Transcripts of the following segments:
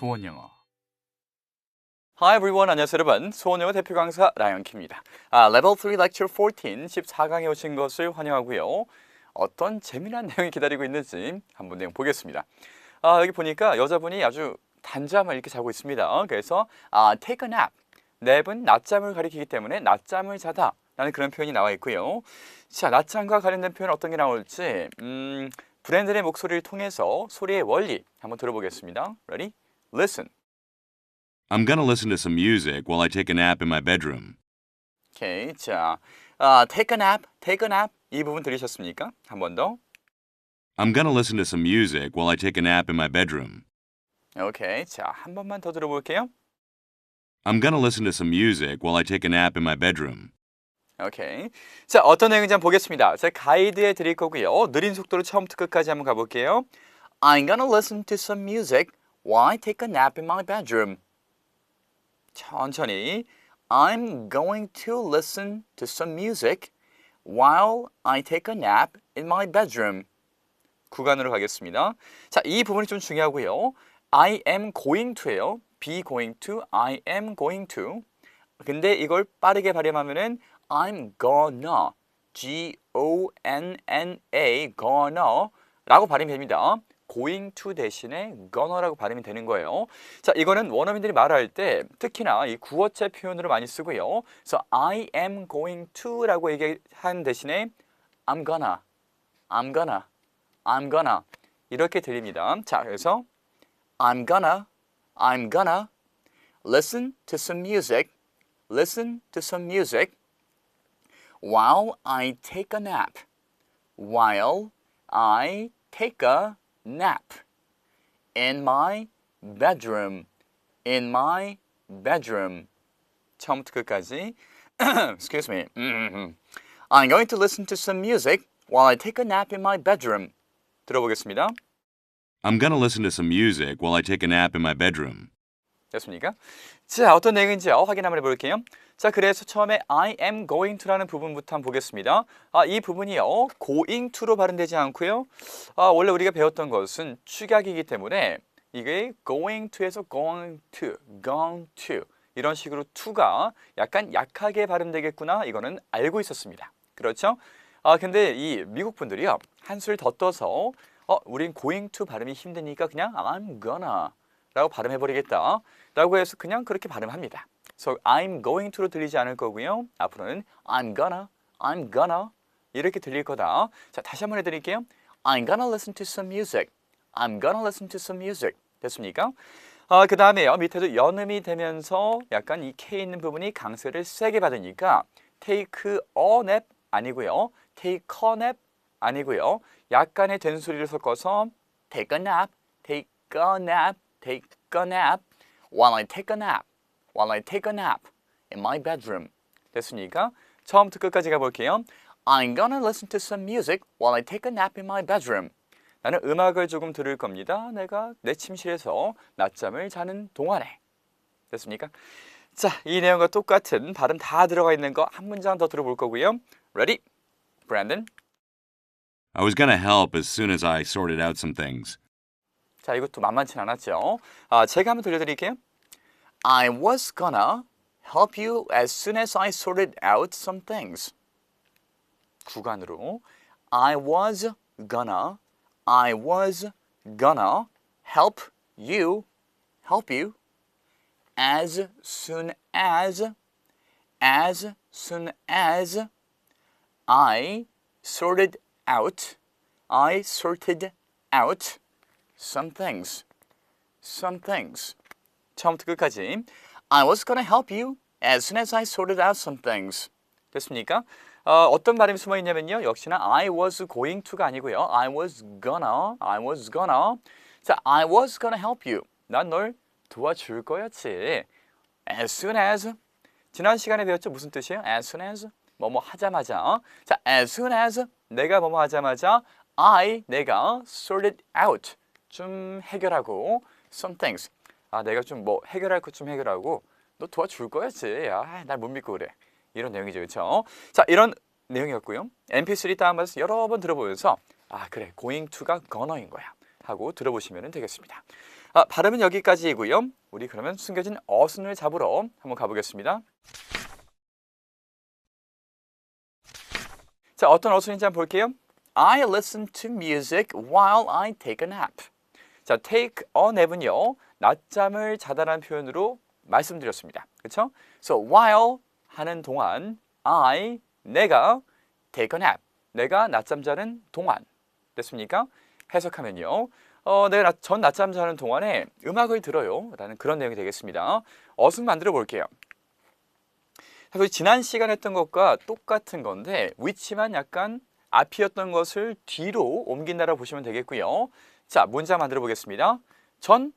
수원 영어. Hi everyone. 안녕하세요 여러분. 수원 영어 대표 강사 라이언키입니다. 아, Level 3 Lecture 14 14강에 오신 것을 환영하고요. 어떤 재미난 내용이 기다리고 있는지 한번 내용 보겠습니다. 아, 여기 보니까 여자분이 아주 단잠을 이렇게 자고 있습니다. 그래서 아, take a nap. 냅은 낮잠을 가리키기 때문에 낮잠을 자다 라는 그런 표현이 나와 있고요. 자, 낮잠과 관련된 표현 어떤 게 나올지 음, 브랜드의 목소리를 통해서 소리의 원리 한번 들어보겠습니다. Ready? Listen. I'm gonna listen to some music while I take a nap in my bedroom. 오케이. 자, 아, take a nap, take a nap. 이 부분 들으셨습니까? 한 번 더. I'm gonna listen to some music while I take a nap in my bedroom. 오케이. 자, 한 번만 더 들어볼게요. I'm gonna listen to some music while I take a nap in my bedroom. 오케이. 자, 어떤 내용인지 한번 보겠습니다. 제 가이드해 드릴 거고요. 느린 속도로 처음부터 끝까지 한번 가볼게요. I'm gonna listen to some music I take a nap in my bedroom. 천천히. I'm going to listen to some music while I take a nap in my bedroom. 구간으로 가겠습니다. 자, 이 부분이 좀 중요하고요. I am going to예요. be going to, I am going to. 근데 이걸 빠르게 발음하면은 I'm gonna, G-O-N-N-A, gonna 라고 발음이 됩니다. Going to 대신에 gonna라고 발음이 되는 거예요. 자, 이거는 원어민들이 말할 때 특히나 이 구어체 표현으로 많이 쓰고요. 그래서 I am going to라고 얘기한 대신에 I'm gonna, I'm gonna, I'm gonna 이렇게 들립니다. 자, 그래서 I'm gonna, I'm gonna listen to some music, listen to some music while I take a nap, while I take a nap in my bedroom, in my bedroom. 처음부터 끝까지. Excuse me. I'm going to listen to some music while I take a nap in my bedroom. 들어보겠습니다. I'm gonna listen to some music while I take a nap in my bedroom. 됐습니까? 자, 어떤 내용인지 어, 확인 한번 해볼게요. 자, 그래서 처음에 I am going to라는 부분부터 한번 보겠습니다. 아, 이 부분이요. going to로 발음되지 않고요. 아, 원래 우리가 배웠던 것은 축약이기 때문에 이게 going to에서 going to, gone to 이런 식으로 to가 약간 약하게 발음되겠구나. 이거는 알고 있었습니다. 그렇죠? 아, 근데 이 미국 분들이요. 한술 더 떠서 어, 우린 going to 발음이 힘드니까 그냥 I'm gonna 라고 발음해버리겠다 라고 해서 그냥 그렇게 발음합니다. So I'm going to로 들리지 않을 거고요. 앞으로는 I'm gonna, I'm gonna 이렇게 들릴 거다. 자, 다시 한번 해드릴게요. I'm gonna listen to some music. I'm gonna listen to some music. 됐습니까? 아, 그 다음에요. 밑에도 연음이 되면서 약간 이 K 있는 부분이 강세를 세게 받으니까 take a nap 아니고요. take a nap 아니고요. 약간의 된소리를 섞어서 take a nap, take a nap, take a nap while I take a nap, while I take a nap in my bedroom. 됐습니까? 처음부터 끝까지 가볼게요. I'm gonna listen to some music while I take a nap in my bedroom. 나는 음악을 조금 들을 겁니다. 내가 내 침실에서 낮잠을 자는 동안에. 됐습니까? 자, 이 내용과 똑같은 발음 다 들어가 있는 거 한 문장 더 들어볼 거고요. Ready? Brandon? I was gonna help as soon as I sorted out some things. 자, 이것도 만만치 않았죠. 아, 제가 한번 들려드릴게요. I was gonna help you as soon as I sorted out some things. 구간으로 I was gonna I was gonna help you help you as soon as as soon as I sorted out I sorted out some things. Some things. 처음부터 끝까지. I was gonna help you as soon as I sorted out some things. 됐습니까? 어, 어떤 발음이 숨어 있냐면요. 역시나 I was going to가 아니고요. I was gonna, I was gonna. 자, I was gonna help you. 난 널 도와줄 거였지. As soon as. 지난 시간에 배웠죠? 무슨 뜻이에요? As soon as. 뭐뭐 하자마자. 자, as soon as 내가 뭐뭐 하자마자 I 내가 sorted out 좀 해결하고 some things. 아, 내가 좀 뭐 해결할 것 좀 해결하고 너 도와줄 거야지. 아, 날 못 믿고 그래. 이런 내용이죠. 그렇죠? 자, 이런 내용이었고요. MP3 다운받아서 여러 번 들어보면서 아, 그래. going to가 gonna인 거야. 하고 들어보시면 되겠습니다. 아, 발음은 여기까지이고요. 우리 그러면 숨겨진 어순을 잡으러 한번 가보겠습니다. 자, 어떤 어순인지 한번 볼게요. I listen to music while I take a nap. 자, take a nap은요. 낮잠을 자다라는 표현으로 말씀드렸습니다. 그렇죠? So while 하는 동안 I 내가 take a nap. 내가 낮잠 자는 동안. 됐습니까? 해석하면요. 어, 내가 낮- 전 낮잠 자는 동안에 음악을 들어요. 라는 그런 내용이 되겠습니다. 어순 만들어 볼게요. 사실 지난 시간 했던 것과 똑같은 건데 위치만 약간 앞이었던 것을 뒤로 옮긴다라고 보시면 되겠고요. 자, 문장 만들어 보겠습니다. 전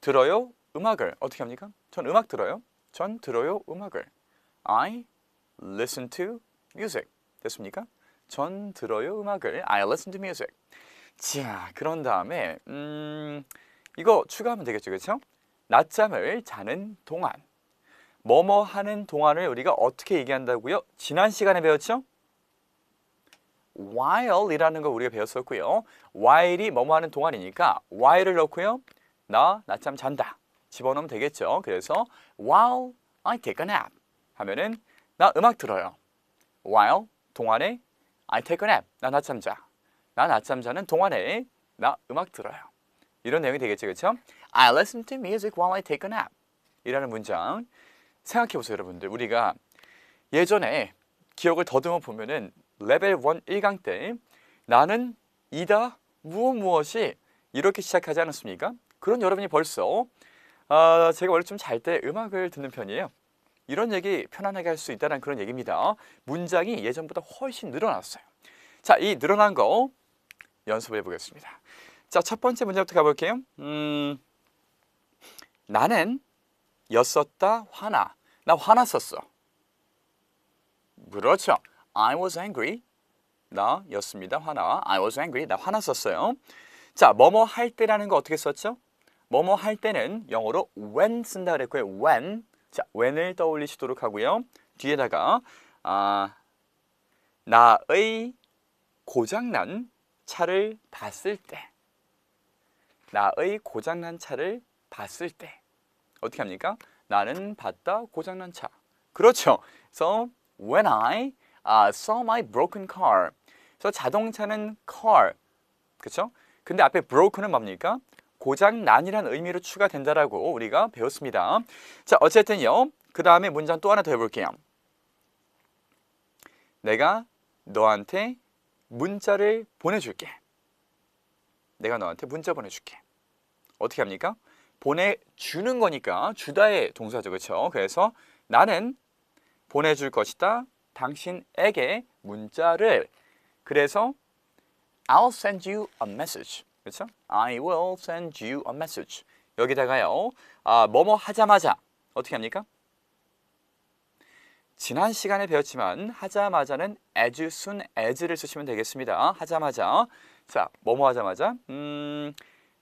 들어요 음악을 어떻게 합니까? 전 음악 들어요. 전 들어요 음악을. I listen to music. 됐습니까? 전 들어요 음악을. I listen to music. 자, 그런 다음에 음, 이거 추가하면 되겠죠, 그렇죠? 낮잠을 자는 동안. 뭐뭐 하는 동안을 우리가 어떻게 얘기한다고요? 지난 시간에 배웠죠? while이라는 거 우리가 배웠었고요. while이 뭐뭐 하는 동안이니까 while을 넣고요. 나 낮잠 잔다. 집어넣으면 되겠죠. 그래서 while I take a nap 하면은 나 음악 들어요. while 동안에 I take a nap 나 낮잠 자. 나 낮잠 자는 동안에 나 음악 들어요. 이런 내용이 되겠죠. 그렇죠? I listen to music while I take a nap. 이라는 문장 생각해 보세요, 여러분들. 우리가 예전에 기억을 더듬어 보면은 레벨 1 1강 때 나는 이다 무엇 무엇이 이렇게 시작하지 않았습니까? 그런 여러분이 벌써 아, 제가 원래 좀 잘 때 음악을 듣는 편이에요. 이런 얘기 편안하게 할 수 있다는 그런 얘기입니다. 문장이 예전보다 훨씬 늘어났어요. 자, 이 늘어난 거 연습해 보겠습니다. 자, 첫 번째 문제부터 가볼게요. 음, 나는 였었다 화나. 나 화났었어. 그렇죠. I was angry. 나 였습니다. 화나. I was angry. 나 화났었어요. 자, 뭐뭐 할 때라는 거 어떻게 썼죠? 뭐뭐 할 때는 영어로 when 쓴다 그랬고요. when. 자, when을 떠올리시도록 하고요. 뒤에다가 아, 나의 고장난 차를 봤을 때. 나의 고장난 차를 봤을 때. 어떻게 합니까? 나는 봤다 고장난 차. 그렇죠. 그래서 when I uh, saw my broken car. 그래서 자동차는 car. 그렇죠? 근데 앞에 broken은 뭡니까? 고장 난이라는 의미로 추가된다라고 우리가 배웠습니다. 자, 어쨌든요. 그 다음에 문장 또 하나 더 해볼게요. 내가 너한테 문자를 보내줄게. 내가 너한테 문자 보내줄게. 어떻게 합니까? 보내주는 거니까 주다의 동사죠. 그렇죠? 그래서 나는 보내줄 것이다. 당신에게 문자를 그래서 I'll send you a message. 그렇죠? I will send you a message. 여기다가요. 아, 뭐뭐 하자마자 어떻게 합니까? 지난 시간에 배웠지만 하자마자는 as soon as를 쓰시면 되겠습니다. 하자마자. 자, 뭐뭐 하자마자? 음,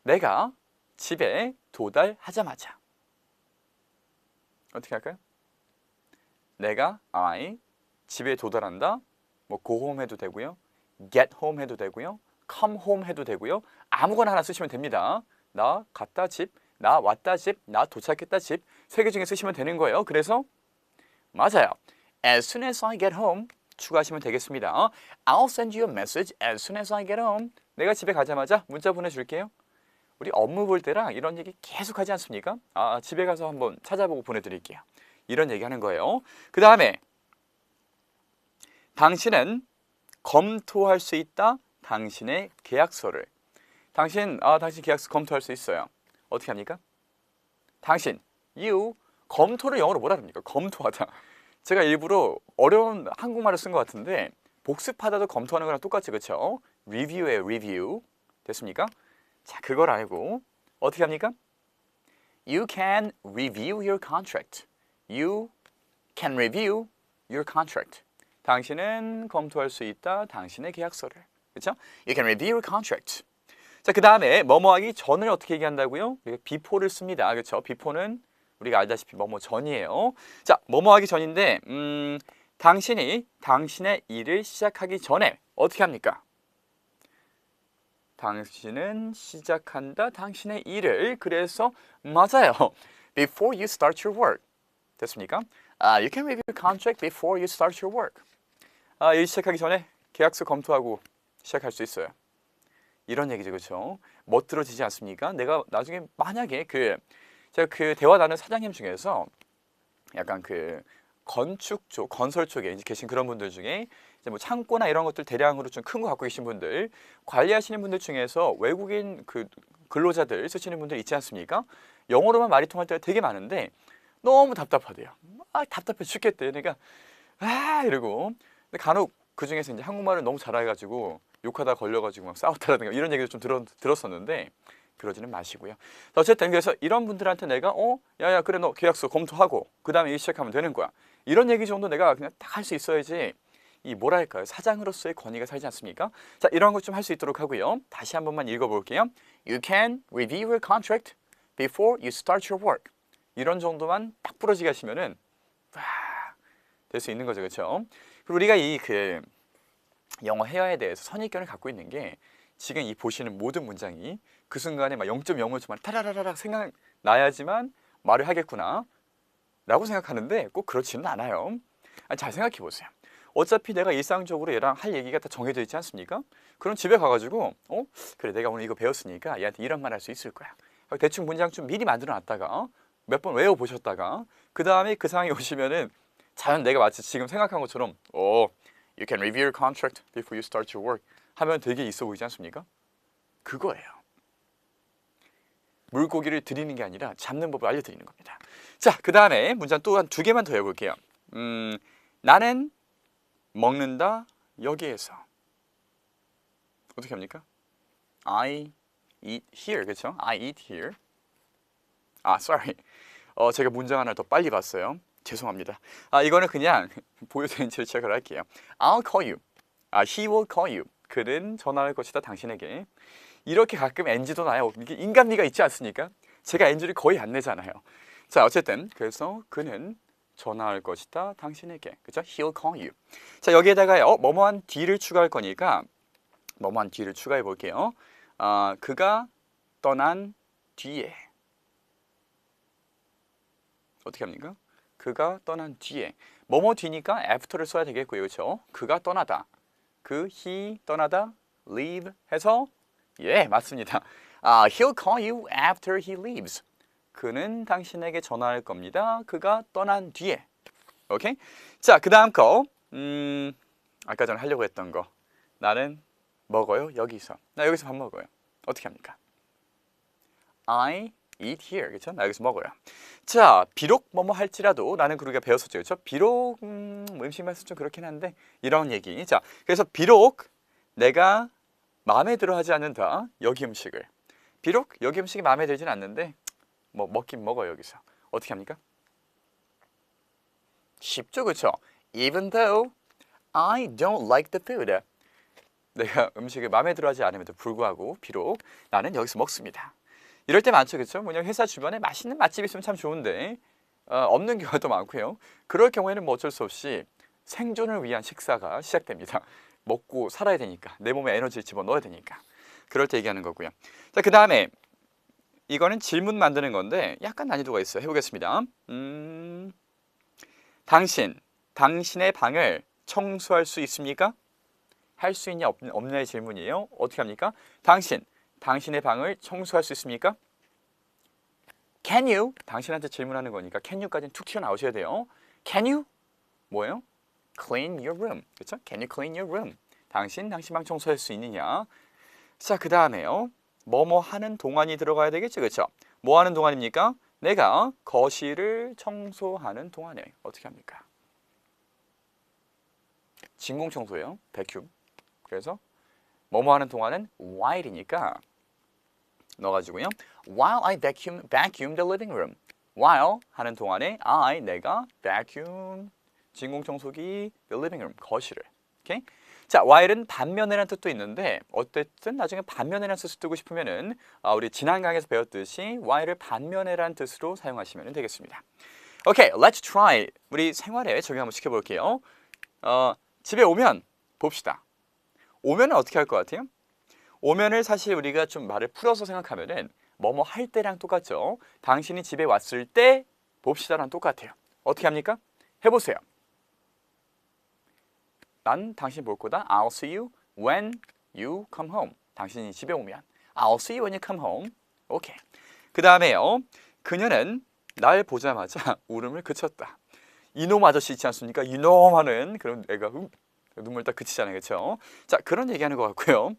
내가 집에 도달하자마자. 어떻게 할까요? 내가 I 집에 도달한다. 뭐 go home 해도 되고요. get home 해도 되고요. Come home 해도 되고요. 아무거나 하나 쓰시면 됩니다. 나 갔다 집, 나 왔다 집, 나 도착했다 집. 세 개 중에 쓰시면 되는 거예요. 그래서 맞아요. As soon as I get home 추가하시면 되겠습니다. I'll send you a message as soon as I get home. 내가 집에 가자마자 문자 보내줄게요. 우리 업무 볼 때랑 이런 얘기 계속 하지 않습니까? 아, 집에 가서 한번 찾아보고 보내드릴게요. 이런 얘기 하는 거예요. 그 다음에 당신은 검토할 수 있다. 당신의 계약서를. 당신, 아, 당신 계약서 검토할 수 있어요. 어떻게 합니까? 당신, you, 검토를 영어로 뭐라 합니까? 검토하다. 제가 일부러 어려운 한국말을 쓴 것 같은데 복습하다도 검토하는 거랑 똑같이 그렇죠? 리뷰예요, 리뷰. 됐습니까? 자, 그걸 알고 어떻게 합니까? You can review your contract. You can review your contract. 당신은 검토할 수 있다. 당신의 계약서를. 그렇죠? You can review your contract. 자, 그 다음에 뭐뭐 하기 전을 어떻게 얘기한다고요? 우리가 before를 씁니다. 그렇죠? before는 우리가 알다시피 뭐뭐 전이에요. 자, 뭐뭐 하기 전인데 음, 당신이 당신의 일을 시작하기 전에 어떻게 합니까? 당신은 시작한다 당신의 일을 그래서 맞아요. Before you start your work. 됐습니까? 아, you can review contract before you start your work. 아, 일 시작하기 전에 계약서 검토하고 시작할 수 있어요. 이런 얘기죠, 그렇죠? 멋들어지지 않습니까? 내가 나중에 만약에 그 제가 그 대화 나눈 사장님 중에서 약간 그 건축 쪽, 건설 쪽에 이제 계신 그런 분들 중에 이제 뭐 창고나 이런 것들 대량으로 좀 큰 거 갖고 계신 분들, 관리하시는 분들 중에서 외국인 그 근로자들 쓰시는 분들 있지 않습니까? 영어로만 말이 통할 때가 되게 많은데 너무 답답하대요. 아 답답해 죽겠대. 그러니까 아 이러고 근데 간혹 그 중에서 이제 한국말을 너무 잘해가지고 욕하다 걸려가지고 막 싸웠다라든가 이런 얘기도 좀 들었, 들었었는데 그러지는 마시고요. 자, 어쨌든 그래서 이런 분들한테 내가 어 야야 그래 너 계약서 검토하고 그 다음에 일 시작하면 되는 거야. 이런 얘기 정도 내가 그냥 딱 할 수 있어야지 이 뭐랄까요 사장으로서의 권위가 살지 않습니까? 자 이런 것 좀 할 수 있도록 하고요. 다시 한 번만 읽어볼게요. You can review your contract before you start your work. 이런 정도만 딱 부러지게 하시면은 될 수 있는 거죠, 그렇죠? 그리고 우리가 이그 영어 회화에 대해서 선입견을 갖고 있는 게 지금 이 보시는 모든 문장이 그 순간에 막 0.05초만 타라라라락 생각나야지만 말을 하겠구나 라고 생각하는데 꼭 그렇지는 않아요. 아니, 잘 생각해 보세요. 어차피 내가 일상적으로 얘랑 할 얘기가 다 정해져 있지 않습니까? 그럼 집에 가가지고 어 그래 내가 오늘 이거 배웠으니까 얘한테 이런 말 할 수 있을 거야. 대충 문장 좀 미리 만들어 놨다가 몇번 외워 보셨다가 그 다음에 그 상황에 오시면은 자연 내가 마치 지금 생각한 것처럼 어 you can review your contract before you start your work 하면 되게 있어 보이지 않습니까? 그거예요. 물고기를 드리는 게 아니라 잡는 법을 알려드리는 겁니다. 자, 그 다음에 문장 또 한 두 개만 더 해볼게요. 음, 나는 먹는다 여기에서 어떻게 합니까? I eat here 그렇죠? I eat here. 아, sorry. 어, 제가 문장 하나 더 빨리 봤어요. 죄송합니다. 아, 이거는 그냥 보여드린 채로 시작을 할게요. I'll call you. 아, he will call you. 그는 전화할 것이다 당신에게. 이렇게 가끔 NG도 나요. 이게 인간미가 있지 않습니까? 제가 NG를 거의 안 내잖아요. 자, 어쨌든 그래서 그는 전화할 것이다 당신에게. 그죠? He'll call you. 자, 여기에다가요. 뭐뭐한 D를 추가할 거니까 뭐뭐한 D를 추가해 볼게요. 아, 그가 떠난 뒤에 어떻게 합니까? 그가 떠난 뒤에 뭐뭐 뒤니까 after를 써야 되겠고요. 그렇죠? 그가 떠나다. 그 he 떠나다 leave 해서 예, 맞습니다. 아, he'll call you after he leaves. 그는 당신에게 전화할 겁니다. 그가 떠난 뒤에. 오케이? 자, 그다음 거. 음, 아까 전에 하려고 했던 거. 나는 먹어요. 여기서. 나 여기서 밥 먹어요. 어떻게 합니까? I eat here. 그렇죠? 나 여기서 먹어요. 자, 비록 뭐뭐 할지라도 나는 그러기가 배웠었죠. 그렇죠? 비록 음, 뭐 음식 맛은 좀 그렇긴 한데 이런 얘기. 자, 그래서 비록 내가 마음에 들어 하지 않는다. 여기 음식을. 비록 여기 음식이 마음에 들진 않는데 뭐 먹긴 먹어요, 여기서. 어떻게 합니까? 쉽죠. 그렇죠? Even though I don't like the food. 내가 음식을 마음에 들어 하지 않음에도 불구하고 비록 나는 여기서 먹습니다. 이럴 때 많죠, 그렇죠? 뭐냐 회사 주변에 맛있는 맛집 있으면 참 좋은데 어, 없는 경우도 많고요. 그럴 경우에는 뭐 어쩔 수 없이 생존을 위한 식사가 시작됩니다. 먹고 살아야 되니까 내 몸에 에너지를 집어 넣어야 되니까 그럴 때 얘기하는 거고요. 자, 그 다음에 이거는 질문 만드는 건데 약간 난이도가 있어요. 해보겠습니다. 음, 당신, 당신의 방을 청소할 수 있습니까? 할 수 있냐 없, 없냐의 질문이에요. 어떻게 합니까? 당신, 당신의 방을 청소할 수 있습니까? Can you? 당신한테 질문하는 거니까 can you까지는 툭 튀어나오셔야 돼요. Can you? 뭐예요? Clean your room. 그렇죠? Can you clean your room? 당신, 당신 방 청소할 수 있느냐? 자, 그 다음에요. 뭐뭐 하는 동안이 들어가야 되겠죠, 그렇죠? 뭐 하는 동안입니까? 내가 거실을 청소하는 동안에 어떻게 합니까? 진공 청소예요. 백큐. 그래서 뭐뭐 하는 동안은 while이니까 넣어가지고요. While I vacuum vacuum the living room. While 하는 동안에 I 내가 vacuum 진공 청소기 the living room 거실을. 오케이? 자, while은 반면에라는 뜻도 있는데 어쨌든 나중에 반면에라는 뜻을 쓰고 싶으면은 아, 우리 지난 강에서 배웠듯이 while을 반면에라는 뜻으로 사용하시면 되겠습니다. 오케이, let's try. 우리 생활에 적용 한번 시켜볼게요. 어, 집에 오면 봅시다. 오면은 어떻게 할 것 같아요? 오면을 사실 우리가 좀 말을 풀어서 생각하면은 뭐뭐 할 때랑 똑같죠. 당신이 집에 왔을 때 봅시다랑 똑같아요. 어떻게 합니까? 해보세요. 난 당신 볼 거다. I'll see you when you come home. 당신이 집에 오면 I'll see you when you come home. 오케이. 그 다음에요. 그녀는 날 보자마자 울음을 그쳤다. 이놈 아저씨 있지 않습니까? 이놈 하는 그런 애가 음, 눈물 딱 그치잖아요. 그렇죠? 자, 그런 얘기하는 것 같고요.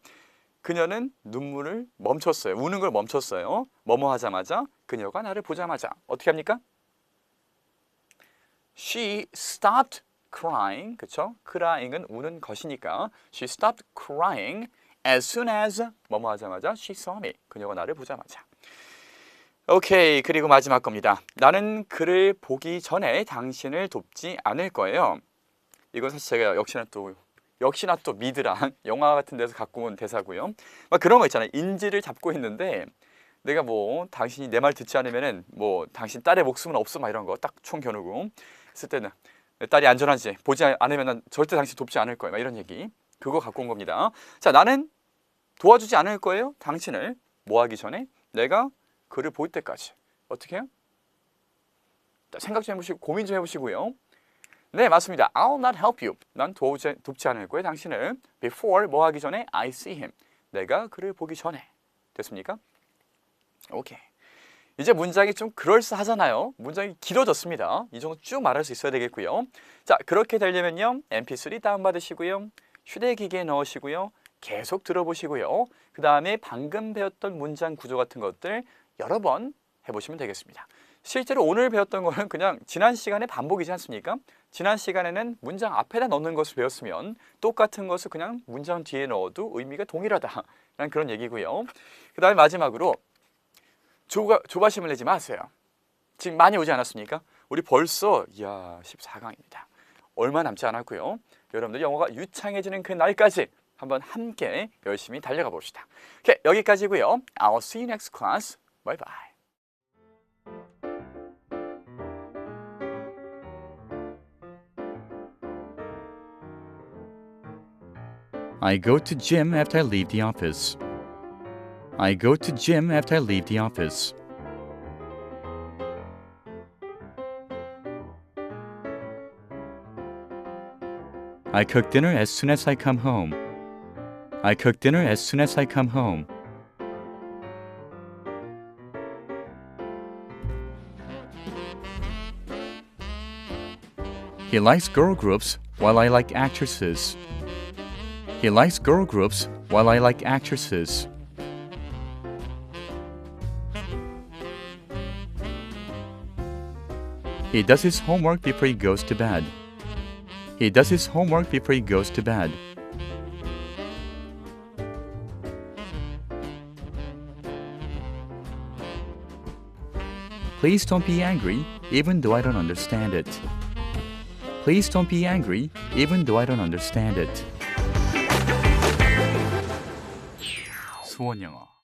그녀는 눈물을 멈췄어요. 우는 걸 멈췄어요. 뭐뭐 하자마자 그녀가 나를 보자마자 어떻게 합니까? She stopped crying. 그렇죠? crying은 우는 것이니까 she stopped crying as soon as 뭐뭐 하자마자 she saw me. 그녀가 나를 보자마자. 오케이. 그리고 마지막 겁니다. 나는 그를 보기 전에 당신을 돕지 않을 거예요. 이건 사실 제가 역시나 또 역시나 또 미드랑 영화 같은 데서 갖고 온 대사고요. 막 그런 거 있잖아요. 인지를 잡고 있는데 내가 뭐 당신이 내 말 듣지 않으면은 뭐 당신 딸의 목숨은 없어 막 이런 거 딱 총 겨누고 했을 때는 내 딸이 안전한지 보지 않으면 난 절대 당신 돕지 않을 거예요. 막 이런 얘기. 그거 갖고 온 겁니다. 자, 나는 도와주지 않을 거예요. 당신을 뭐 하기 전에 내가 그를 볼 때까지. 어떻게 해요? 생각 좀 해보시고 고민 좀 해보시고요. 네, 맞습니다. I'll not help you. 난 도우지, 돕지 않을 거예요. 당신을 before 뭐 하기 전에 I see him. 내가 그를 보기 전에. 됐습니까? 오케이. 이제 문장이 좀 그럴싸하잖아요. 문장이 길어졌습니다. 이 정도 쭉 말할 수 있어야 되겠고요. 자, 그렇게 되려면요. MP3 다운받으시고요. 휴대기기에 넣으시고요. 계속 들어보시고요. 그 다음에 방금 배웠던 문장 구조 같은 것들 여러 번 해보시면 되겠습니다. 실제로 오늘 배웠던 거는 그냥 지난 시간의 반복이지 않습니까? 지난 시간에는 문장 앞에다 넣는 것을 배웠으면 똑같은 것을 그냥 문장 뒤에 넣어도 의미가 동일하다라는 그런 얘기고요. 그 다음에 마지막으로 조가, 조바심을 내지 마세요. 지금 많이 오지 않았습니까? 우리 벌써 이야 14강입니다. 얼마 남지 않았고요. 여러분들 영어가 유창해지는 그 날까지 한번 함께 열심히 달려가 봅시다. 오케이, 여기까지고요. I'll see you next class. Bye bye. I go to gym after I leave the office. I go to gym after I leave the office. I cook dinner as soon as I come home. I cook dinner as soon as I come home. He likes girl groups while I like actresses. He likes girl groups while I like actresses. He does his homework before he goes to bed. He does his homework before he goes to bed. Please don't be angry, even though I don't understand it. Please don't be angry, even though I don't understand it. 수원 영어.